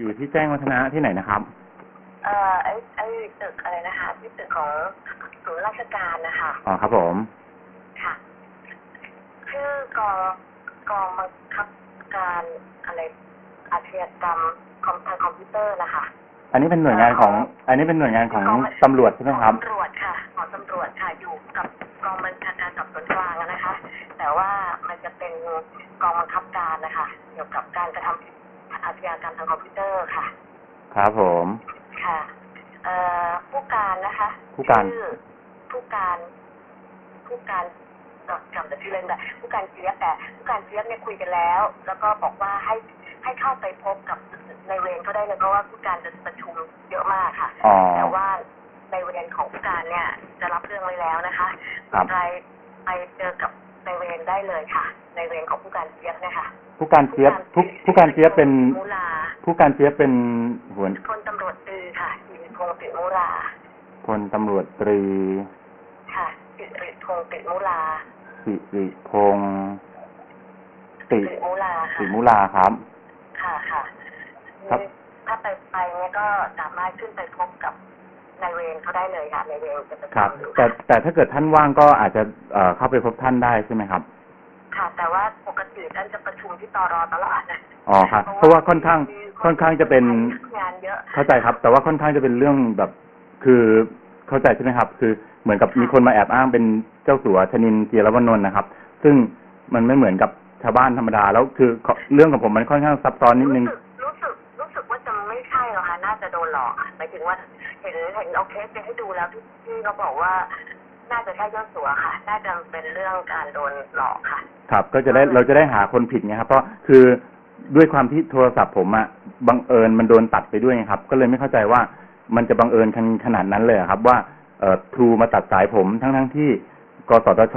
อยู่ที่แจ้งวัฒนะที่ไหนนะครับเอ่อไอ้ไอ้ตึกอะไรนะคะที่ตึกของศูนย์ราชการนะคะอ๋อครับผมค่ะชื่อกองกองบังคับการอะไรอาชญากรรมคอมทางคอมพิวเตอร์นะคะ อันนี้เป็นหน่วยงานของ อันนี้เป็นหน่วยงานของตำรวจใช่ไหมครับของตำรวจค่ะของตำรวจค่ะอยู่กับกองบัญชาการสอบสวนกลางอะนะคะ แต่ว่ามันจะเป็นกองบังคับการนะคะ เกี่ยวกับการกระทำผิดอาชญา กรรมทางคอมพิวเตอร์ค่ะ ครับผม ค่ะ เอ่อผู้การนะคะผู้การ ชื่อผู้การ ผู้การจำจำแต่ชื่อเล่นได้ผู้การเจี๊ยบแต่ผู้การเจี๊ยบเนี่ยคุยกันแล้ว แล้วก็บอกว่าให้ให้เข้าไปพบกับในเวรเขาได้เลยเพราะว่าผู้การจะประชุมเยอะมากค่ะ อ๋อ แต่ว่าในเวรของผู้การเนี่ย จะรับเรื่องไว้แล้วนะคะครับ ไปไปเจอกับในเวรได้เลยค่ะ ในเวรของผู้การเจี๊ยบเนี่ยค่ะผู้การเจี๊ยบผู้ผู้การเจี๊ยบเป็นมูลา ผู้การเจี๊ยบเป็นหัวพลตำรวจตรีค่ะสิริพงษ์ติมูลาพลตำรวจตรี ค่ะสิริพงษ์ติมูลาสิริพงษ์ติสิริมูลาสิค่ะมุลาครับ ค่ะค่ะครับถ้าไปไปเนี่ยก็สามารถขึ้นไปพบกับนายเวรเขาได้เลยค่ะนายเวรจะประครับจำอยู่แต่แต่ถ้าเกิดท่านว่างก็อาจจะเอ่อเข้าไปพบท่านได้ใช่ไหมครับ ค่ะ แต่ว่าปกติท่านจะประชุมที่ตรตลอดนะอ๋อครับ เพราะว่าค่อนข้าง ค่อนข้างจะเป็นงานเยอะเข้าใจครับ แต่ว่าค่อนข้างจะเป็นเรื่องแบบคือเข้าใจใช่ไหมครับ คือเหมือนกับมีคนมาแอบอ้างเป็นเจ้าสัวชนินเจียรวนนท์นะครับ ซึ่งมันไม่เหมือนกับชาวบ้านธรรมดาแล้วคือเรื่องของผมมันค่อนข้างซับซ้อนนิดนึงรู้สึกรู้สึกรู้สึกว่าจะไม่ใช่หรอกค่ะน่าจะโดนหลอกค่ะหมายถึงว่าเห็นเห็นเอาเคสไปให้ดูแล้วที่ที่เขาบอกว่าน่าจะใช่เจ้าสัวค่ะ น่าจะเป็นเรื่องการโดนหลอกค่ะ ครับ ก็จะได้เราจะได้หาคนผิดไงครับ เพราะคือด้วยความที่โทรศัพท์ผมอะ บังเอิญมันโดนตัดไปด้วยไงครับ ก็เลยไม่เข้าใจว่ามันจะบังเอิญขนาดนั้นเลยครับ ว่าเอ่อทรูมาตัดสายผมทั้งทั้งๆที่กสทช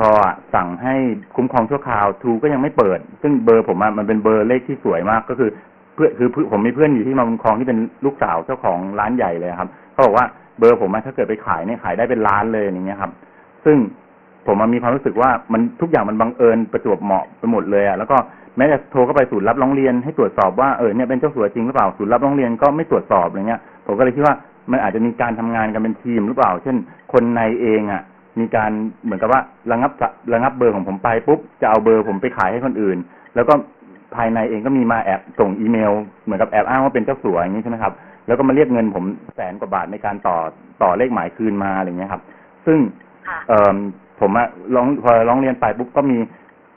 สั่งให้คุ้มครองชั่วคราวทรูก็ยังไม่เปิด ซึ่งเบอร์ผมมันเป็นเบอร์เลขที่สวยมากก็คือเพื่อคือผมมีเพื่อนอยู่ที่มาคุ้มครองที่เป็นลูกสาวเจ้าของร้านใหญ่เลยครับเขาบอกว่าเบอร์ผมถ้าเกิดไปขายเนี่ยขายได้เป็นล้านเลยอย่างเงี้ยครับ ซึ่งผมมันมีความรู้สึกว่ามันทุกอย่างมันบังเอิญประจวบเหมาะไปหมดเลยอะแล้วก็ แม้จะโทรเข้าไปศูนย์รับร้องเรียนให้ตรวจสอบว่าเออเนี่ยเป็นเจ้าสัวจริงหรือเปล่าศูนย์รับร้องเรียนก็ไม่ตรวจสอบอะไรเงี้ย ผมก็เลยคิดว่ามันอาจจะมีการทำงานกันเป็นทีมหรือเปล่า เช่น คนในเองอะ มีการเหมือนกับว่าระงับสะระงับเบอร์ของผมไปปุ๊บจะเอาเบอร์ผมไปขายให้คนอื่น แล้วก็ภายในเองก็มีมาแอบส่งอีเมล เหมือนกับแอบอ้างว่าเป็นเจ้าสัวอย่างนี้ใช่ไหมครับแล้วก็มาเรียกเงินผมแสนกว่าบาทในการต่อต่อเลขหมายคืนมาอะไรเงี้ยครับ ซึ่งค่ะเอ่อผมอะร้องพอร้องเรียนไปปุ๊บก็มี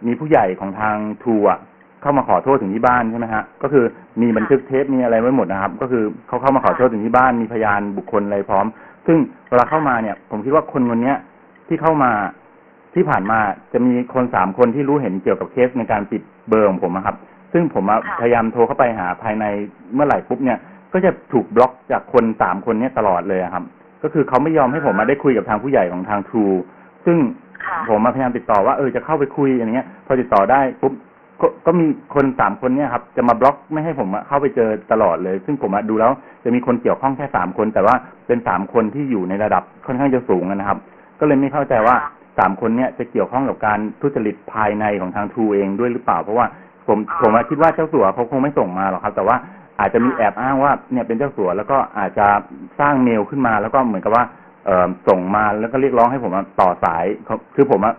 มีผู้ใหญ่ของทางทูอะเข้ามาขอโทษถึงที่บ้านใช่ไหมฮะก็คือมีบันทึกเทปมีอะไรไว้หมดนะครับ ก็คือเขาเข้ามาขอโทษถึงที่บ้านมีพยานบุคคลอะไรพร้อม ซึ่งเวลาเข้ามาเนี่ย ผมคิดว่าคนคนเนี้ยที่เข้ามาที่ผ่านมาจะมีคนสามคนที่รู้เห็นเกี่ยวกับเคสในการปิดเบอร์ของผมอะครับ ซึ่งผมอะค่ะพยายามโทรเข้าไปหาภายในเมื่อไหร่ปุ๊บเนี่ย ก็จะถูกบล็อกจากคนสามคนเนี้ยตลอดเลยอะครับ ก็คือเขาไม่ยอมให้ผมมาได้คุยกับทางผู้ใหญ่ของทางทรูซึ่งค่ะ ผมมาพยายามติดต่อว่าเออจะเข้าไปคุยอย่างเงี้ย พอติดต่อได้ปุ๊บก็ก็มีคนสามคนเนี่ยครับ จะมาบล็อกไม่ให้ผมอะเข้าไปเจอตลอดเลย ซึ่งผมอะดูแล้วจะมีคนเกี่ยวข้องแค่สามคน แต่ว่าเป็นสามคนที่อยู่ในระดับค่อนข้างจะสูงนะครับ ก็เลยไม่เข้าใจว่าสามคนเนี่ยจะเกี่ยวข้องกับการทุจริตภายในของทางทรูเองด้วยหรือเปล่า เพราะว่าผมผมอะคิดว่าเจ้าสัวเขาคงไม่ส่งมาหรอกครับ แต่ว่าอาจจะมีแอบอ้างว่าเนี่ยเป็นเจ้าสัวแล้วก็อาจจะสร้างเมลขึ้นมาแล้วก็เหมือนกับว่า เอ่อส่งมาแล้วก็เรียกร้องให้ผมอะต่อสายเขาคือผมอะ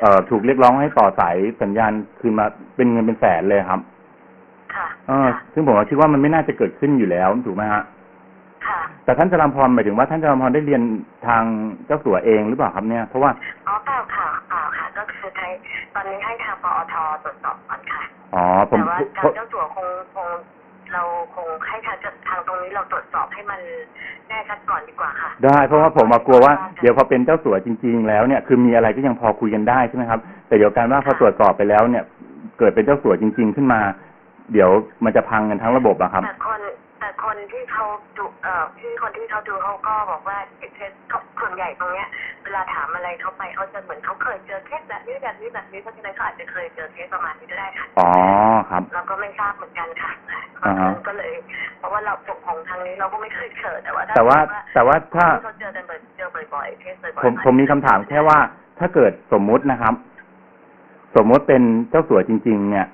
เอ่อถูกเรียกร้องให้ต่อสายสัญญาณคืนมาเป็นเงินเป็นแสนเลยครับ ค่ะเออซึ่งผมว่าคิดว่ามันไม่น่าจะเกิดขึ้นอยู่แล้วถูกไหมฮะค่ะแต่ท่านจรามพรหมายถึงว่าท่านจรามพรได้เรียนทางเจ้าสัวเองหรือเปล่าครับเนี่ยเพราะว่าอ๋อเปล่าค่ะเปล่าค่ะ ก็คือใช้ตอนนี้ให้ทางปอทตรวจสอบก่อนค่ะอ๋อผมแต่ว่าเพทางราะเจ้าสัวคงคงเราคงให้ทางทางตรงนี้เราตรวจสอบให้มัน แน่ชัดก่อนดีกว่าค่ะ ได้เพราะว่าผมมากลัวว่าเดี๋ยวพอเป็นเจ้าสัวจริง ๆ แล้วเนี่ยคือมีอะไรก็ยังพอคุยกันได้ใช่ไหมครับ แต่เดี๋ยวการว่าพอตรวจสอบไปแล้วเนี่ย เกิดเป็นเจ้าสัวจริง ๆ ขึ้นมา เดี๋ยวมันจะพังกันทั้งระบบอะครับแต่คนแต่คนที่เขาดูเอ่อที่คนที่เขาดูเขาก็บอกว่าเคสเขาส่วนใหญ่ตรงเนี้ย เวลาถามอะไรเขาไปเขาจะเหมือนเขาเคยเจอเคสแบบนี้แบบนี้แบบนี้เพราะฉะนั้นเขาอาจจะเคยเจอเคสประมาณนี้ก็ได้ค่ะอ๋อครับเรา ก็ไม่เคยเจอแต่ว่าถ้แต่ว่าแต่ว่าถ้าที่เขาเจอกันบ่อยเจอบ่อยๆเคสบ่อยๆผมผมมีคำถามแค่ว่าถ้าเกิดสมมุตินะครับ สมมุติเป็นเจ้าสัวจริง ๆ เนี่ย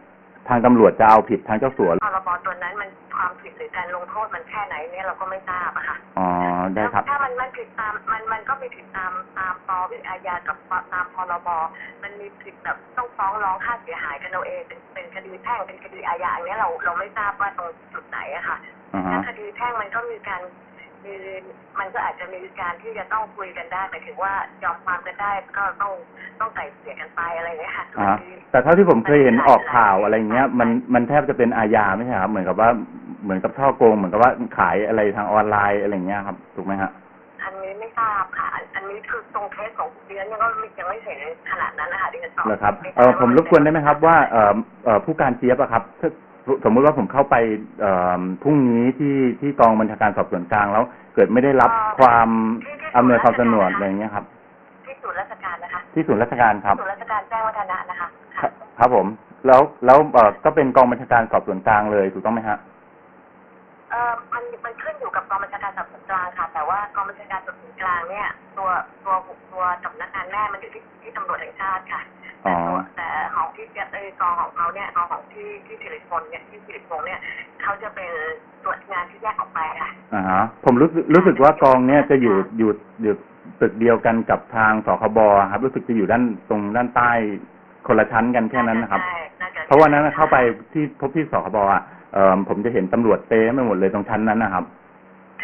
ทางตำรวจจะเอาผิดทางเจ้าสัวพรบตัวนั้นมันความผิดหรือรือการลงโทษมันแค่ไหนเนี่ยเราก็ไม่ทราบอะค่ะอ๋อได้ครับถ้ามันมันผิดตามมันมันก็มีผิดตามตามปวิอาญากับตามพรบมันมีผิดแบบต้องฟ้องร้องค่าเสียหายกันเอาเองเป็นเป็นคดีแพ่งเป็นคดีอาญาอันเนี้ยเราเราไม่ทราบว่าตรงจุดไหนอะค่ะ อ่าฮะถ้าคดีแพ่งมันก็มีการมีมันก็อาจจะมีการที่จะต้องคุยกันได้หมายถึงว่ายอมความกันได้ก็ต้องต้องไกล่เกลี่ยกันไปอะไรอย่างเงี้ยค่ะอ่าฮะแต่เท่าที่ผมเคยเห็นออกข่าวอะไรเงี้ยมันมันแทบจะเป็นอาญาไม่ใช่ครับเหมือนกับว่าเหมือนกับช่อโกงเหมือนกับว่าขายอะไรทางออนไลน์อะไรเงี้ยครับถูกไหมฮะ อันนี้ไม่ทราบค่ะ อันอันนี้คือตรงเคสของเดือนยังก็ยังไม่เห็นขนาดนั้นนะคะที่จะตอบเหรอครับไทาเออผมรบกวนได้ไหมครับว่าเออเออผู้การเจี๊ยบอะครับถ้า สมมุติว่าผมเข้าไปเอ่อพรุ่งนี้ที่ที่กองบัญชาการสอบสวนกลางแล้ว เกิดไม่ได้รับความอำนวยความสะดวกอะไรเงี้ยครับ ที่ศูนย์ราชการนะคะที่ศูนย์ราชการครับ ศูนย์ราชการแจ้งวัฒนะนะคะคค่ะรับครับผม แล้วแล้วเออก็เป็นกองบัญชาการสอบสวนกลางเลยถูกต้องไหมฮะ เออมันมันขึ้นอยู่กับกองบัญชาการสอบสวนกลางค่ะ แต่ว่ากองบัญชาการสอบสวนกลางเนี่ย ตัวตัวตัวสำนักงานแม่มันอยู่ที่ที่ตำรวจแห่งชาติค่ะอ๋แต่อตัวแต่ของ ที่เออกองของเขาเนี่ยกองของที่ที่สิริพลเนี่ยที่สิริพงษ์เนี่ยเขาจะเป็นตรวจงานที่แยกออกไปค่ะอ่าฮะผมรู้สึกรู้สึกว่ากองเนี่ยจะอยู่อยู่อยู่ตึกเดียวกันกับทางสคบครับ รู้สึกจะอยู่ด้านตรงด้านใต้คนละชั้นกันแค่นั้นนะครับ เพราะวันนั้นเข้าไปที่พบที่สคบอะเอ่อผมจะเห็นตำรวจเต็มไปหมดเลยตรงชั้นนั้นนะครับ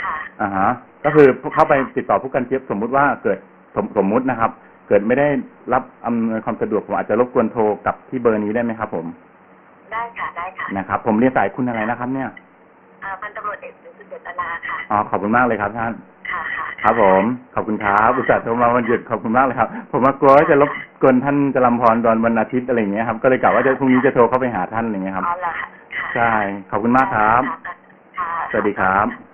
ค่ะอ่าฮะก็คือเข้าไปติดต่อผู้การเจี๊ยบสมมุติว่าเกิดสมสมมุตินะครับ เกิดไม่ได้รับอำนวยความสะดวกผมอาจจะรบกวนโทรกลับที่เบอร์นี้ได้ไหมครับ ผม ได้ค่ะได้ค่ะนะครับ ผมเรียนสายคุณอะไรนะครับ เนี่ยอ่าพันตำรวจเอกสุเจตนาค่ะอ๋อขอบคุณมากเลยครับท่านค่ะค่ะครับผมขอบคุณครับอุตส่าห์โทรมาวันหยุดขอบคุณมากเลยครับ ผมว่ากลัวว่าจะรบกวนท่านจรัมพรตอนวันอาทิตย์อะไรอย่างเงี้ยครับก็เลยกะว่าจะพรุ่งนี้จะโทรเข้าไปหาท่านอะไรอย่างเงี้ยครับอ๋อเหรอค่ะค่ะใช่ขอบคุณมากครับค่ะสวัสดีครับ